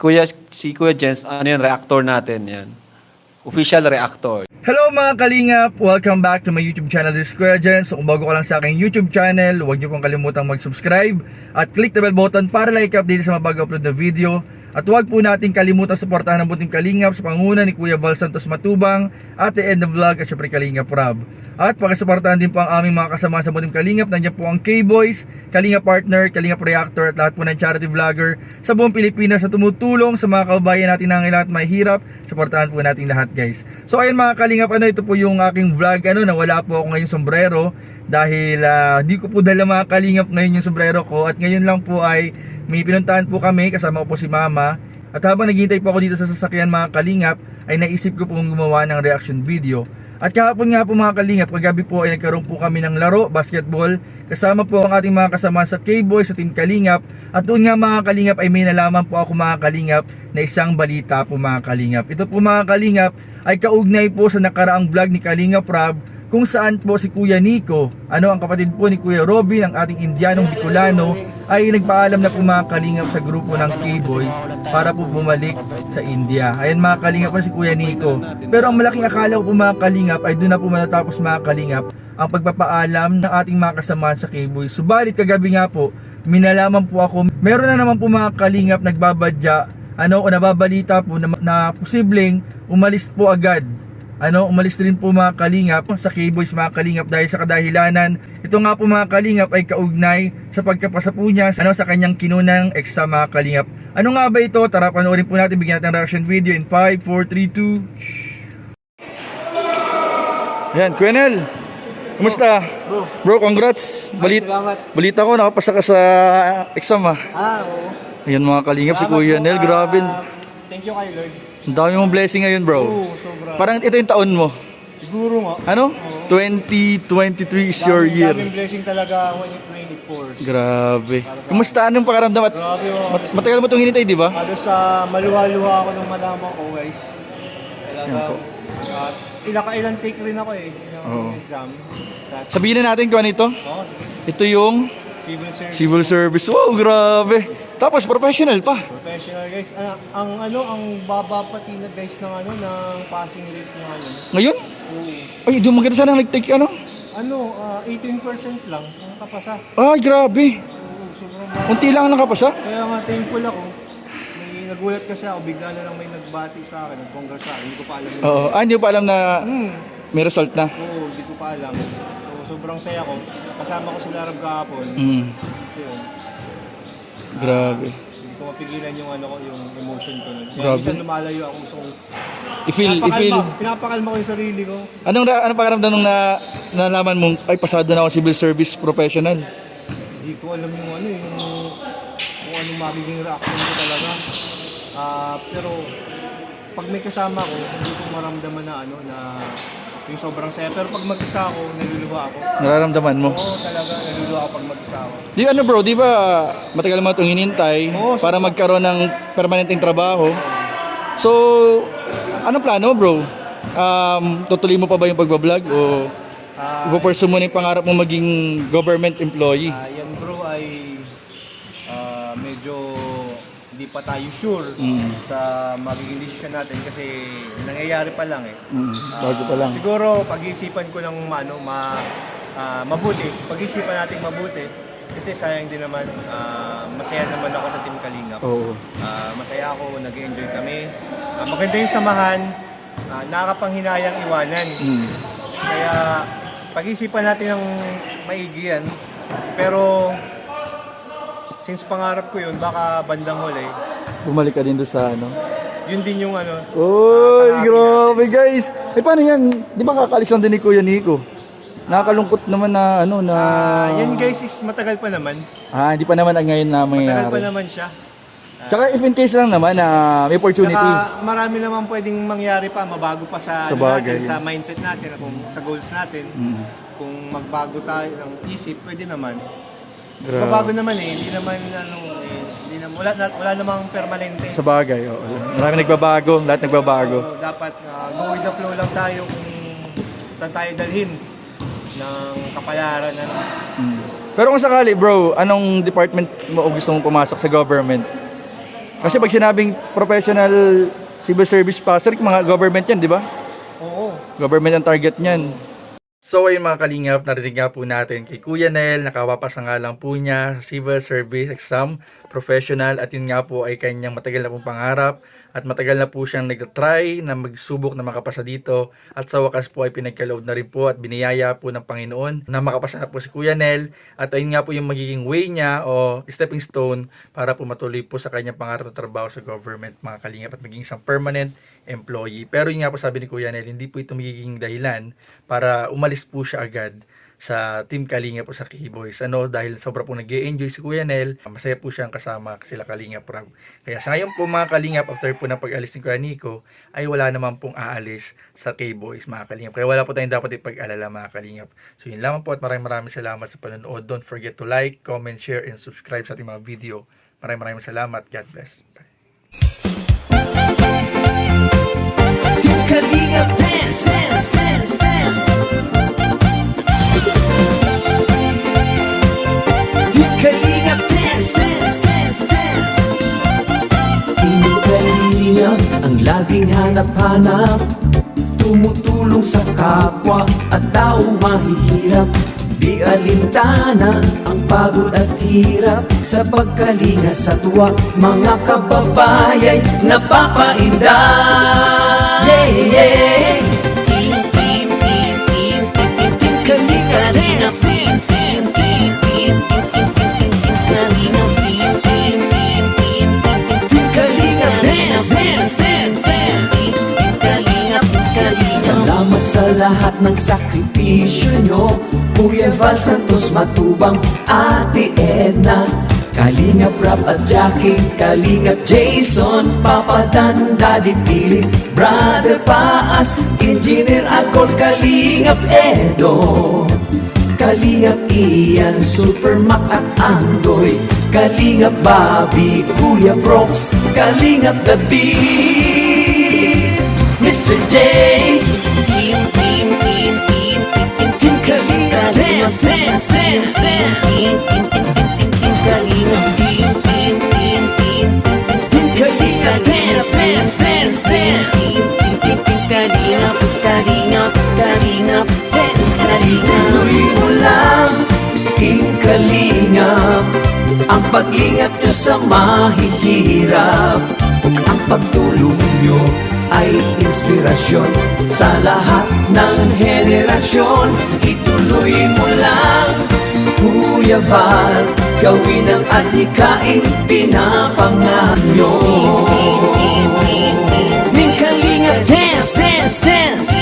Kuya, si Kuya Jens, ano yun, reactor natin yan. Official reactor. Hello mga kalingap! Welcome back to my YouTube channel, this is Kuya Jen. So kung bago ka lang sa aking YouTube channel, huwag niyo pong kalimutang mag-subscribe at click the bell button para like update sa mga bago-upload na video. At huwag po natin kalimutan suportahan ang buting kalingap sa panguna ni Kuya Val Santos Matubang at the end of vlog at syempre kalingap Rob. At pakisuportahan din po ang aming mga kasama sa buting kalingap. Nandiyan po ang K-Boys, Kalingap Partner, Kalingap Reactor at lahat po ng charity vlogger sa buong Pilipinas na tumutulong sa mga kababayan natin na ngayon at may hirap. Suportahan po natin lahat guys. So ayun mga kalingap, ano ito po yung aking vlog ano, na wala po ako ngayon sombrero dahil ah, di ko po dala mga kalingap ngayon yung sombrero ko at ngayon lang po ay may pinuntahan po kami kasama po si mama at habang naghihintay po ako dito sa sasakyan mga kalingap ay naisip ko pong gumawa ng reaction video at kahapon nga po mga kalingap, kagabi po ay nagkaroon po kami ng laro, basketball. Kasama po ang ating mga kasama sa K-Boy, sa Team Kalingap. At doon nga mga kalingap ay may nalaman po ako mga kalingap na isang balita po mga kalingap. Ito po mga kalingap ay kaugnay po sa nakaraang vlog ni Kalingap Rob kung saan po si Kuya Nico, ano ang kapatid po ni Kuya Robin, ang ating Indianong Bicolano, ay nagpaalam na po mga kalingap sa grupo ng K-Boys para po bumalik sa India. Ayan mga kalingap po si Kuya Nico. Pero ang malaking akala ko po mga kalingap ay doon na po matatapos mga kalingap ang pagpapaalam ng ating mga kasamahan sa K-Boys. Subalit kagabi nga po, minalaman po ako, meron na naman po mga kalingap nagbabadya, ano, o nababalita po na, na posibleng umalis po agad ano, umalis din po mga kalingap sa K-Boys mga kalingap dahil sa kadahilanan. Ito nga po mga kalingap ay kaugnay sa pagkapasa po niya ano, sa kanyang kinunang exam mga kalingap. Ano nga ba ito? Tara panoorin po natin, bigyan natin ng reaction video in 5, 4, 3, 2. Yan, Quenel. Kumusta? Bro, Bro, congrats. Balit, balita ko, nakapasa ka sa exam ah. Ah, oo. Ayan mga kalingap, si Kuya Nel, ah, grabe. Thank you kay Lord. Ang dami mong blessing ngayon bro. Oo, sobra. Parang ito yung taon mo. Siguro nga. Ano? 2023 is your Daming- year. Daming blessing talaga when it rain, it pours. Grabe. Kumusta? Anong pakaramdam? At Grabe oh. mat- matagal mo itong hinintay, di ba? Halos sa maluha-luha ako nung malaman ko, guys. Yan Talaga, po. at ilaka-ilang take rin ako eh, ng Oo. exam. Sa, Sabihin na natin kung ano ito. oh, sige. Ito yung civil service. civil service. Wow, grabe. Tapos professional pa. Professional guys. Ah, ang ano, ang baba pati na guys ng ano, ng passing rate ng ano. Ngayon? Oo. Ay, mo maganda sana nag-take ano? Ano, ah, 18% lang ang kapasa. Ay, grabe. Oo, sobrang baba. Unti lang ang nakapasa. Kaya nga thankful ako. May nagulat kasi ako, bigla na lang may nagbati sa akin, nag-congrats sa akin. Hindi ko pa alam. Oo. Ah, hindi pa alam na Hmm. may result na. Oo, hindi ko pa alam. So, sobrang saya ko. Kasama ko sila Rab kahapon. Mm. So, yun. Grabe. Hindi ko mapigilan yung ano ko, yung emotion ko nun. Kaya Grabe. minsan lumalayo ako. Kong I-feel, i-feel. pinapakalma, pinapakalma ko yung sarili ko. Anong, ra- anong pakaramdam nung na, nalaman mong, ay, pasado na ako civil service professional? Hindi ko alam yung ano, yung kung anong magiging reaction ko talaga. Ah, pero pag may kasama ko, hindi ko maramdaman na ano na yung sobrang saya. Pero pag mag-isa ako, naluluha ako. Nararamdaman mo? Oo, talaga, naluluha ako pag mag-isa ako. Di ano bro, di ba matagal mo itong hinintay Oo, para magkaroon ng permanenteng trabaho? So, anong plano bro? Um, tutuloy mo pa ba yung pagbablog o Ah, ipapursue mo na yung pangarap mo maging government employee? ah, yan bro ay ah, medyo hindi pa tayo sure Mm. sa magiging decision natin kasi nangyayari pa lang eh. Mm, bago pa lang. Siguro pag-iisipan ko ng ano, ma, ah, mabuti. Pag-iisipan natin mabuti. Kasi sayang din naman, ah, masaya naman ako sa Team Kalingap. Oo. Ah, masaya ako, nag-enjoy kami. Ah, maganda yung samahan, ah, nakakapanghinayang iwanan. Mm. Kaya pag-isipan natin ng maigi yan. Pero since pangarap ko yun, baka bandang huli, Bumalik ka din doon sa ano. yun din yung ano, Uy, grabe guys. Eh paano yan? Di ba kakalis lang din ni Kuya Nico? Nakakalungkot naman na ano na... Ah, yan guys is matagal pa naman. Ah, hindi pa naman ang ngayon na Matagal pa mangyayari. naman siya. Tsaka if in case lang naman na may opportunity. Saka marami naman pwedeng mangyari pa, mabago pa sa, Sa ano bagay. natin, sa mindset natin, kung sa goals natin. Mm. Kung magbago tayo ng isip, pwede naman. Grabe. Mabago naman eh, hindi naman ano, eh, hindi na, wala, na, wala namang permanente. Sa bagay, oo. Marami nagbabago, lahat nagbabago. So, dapat uh, go with the flow lang tayo kung saan tayo dalhin ng kapalaran. Ano. Mm. Pero kung sakali, bro, anong department mo gusto mong pumasok sa government? Kasi pag sinabing professional civil service passer, mga government yan, di ba? Oo. Government ang target niyan. So ayun mga kalingap, narinig nga po natin kay Kuya Nel, nakawapas na nga lang po niya sa Civil Service Exam Professional at yun nga po ay kanyang matagal na pong pangarap at matagal na po siyang nag-try na magsubok na makapasa dito at sa wakas po ay pinagka-load na rin po at biniyaya po ng Panginoon na makapasa na po si Kuya Nel at ayun nga po yung magiging way niya o stepping stone para po matuloy po sa kanyang pangarap na trabaho sa government mga kalingap at maging isang permanent employee. Pero yun nga po sabi ni Kuya Nel, hindi po ito magiging dahilan para umalis po siya agad sa Team Kalinga po sa Keyboys. Ano, dahil sobra po nag enjoy si Kuya Nel, masaya po siyang kasama sila Kalinga Prab. Kaya sa po mga Kalingap, after po ng pag-alis ni Kuya Nico, ay wala naman pong aalis sa K-Boys mga Kalingap. Kaya wala po tayong dapat ipag-alala mga Kalingap. So yun lamang po at maraming maraming salamat sa panonood. Don't forget to like, comment, share, and subscribe sa ating mga video. Maraming maraming salamat. God bless. Team Kalinga dance, dance, dance, dance. Hanap-hanap Tumutulong sa kapwa at tao mahihirap Di alintana ang pagod at hirap Sa pagkalinga sa tuwa Mga kababayay napapainda Yeah, yeah Team, team, team, team, team, team, team Kalinga dance Team, team, team, team, team, team, team, lahat ng sakripisyo nyo. Kuya Val Santos Matubang, Ate Edna. Kalingap Rap at Jackie, Kalingap Jason Papa Dan, Daddy Pili, Brother Paas Engineer Akol, Kalingap Edo. Kalingap Ian, Super Mac at Andoy. Kalingap Bobby, Kuya Brooks. Kalingap The Beat Mr. J Slam, slam, slam Tin, tin, tin, tin, tin, tin Kalinga Tin, tin, tin, tin Tin Kalinga Tin, slam, slam, slam Tin, tin, tin, tin Kalinga Pagkalinga, pagkalinga Tin, kalinga Tuloy mo lang Tin Kalinga Ang paglingat nyo sa mahihirap Ang pagtulong nyo ay inspirasyon sa lahat ng henerasyon. Ito Tuloy mo lang, Kuya Val. Gawin ang adhikaing pinapangarap nyo. Ning Kalinga, dance, dance, dance.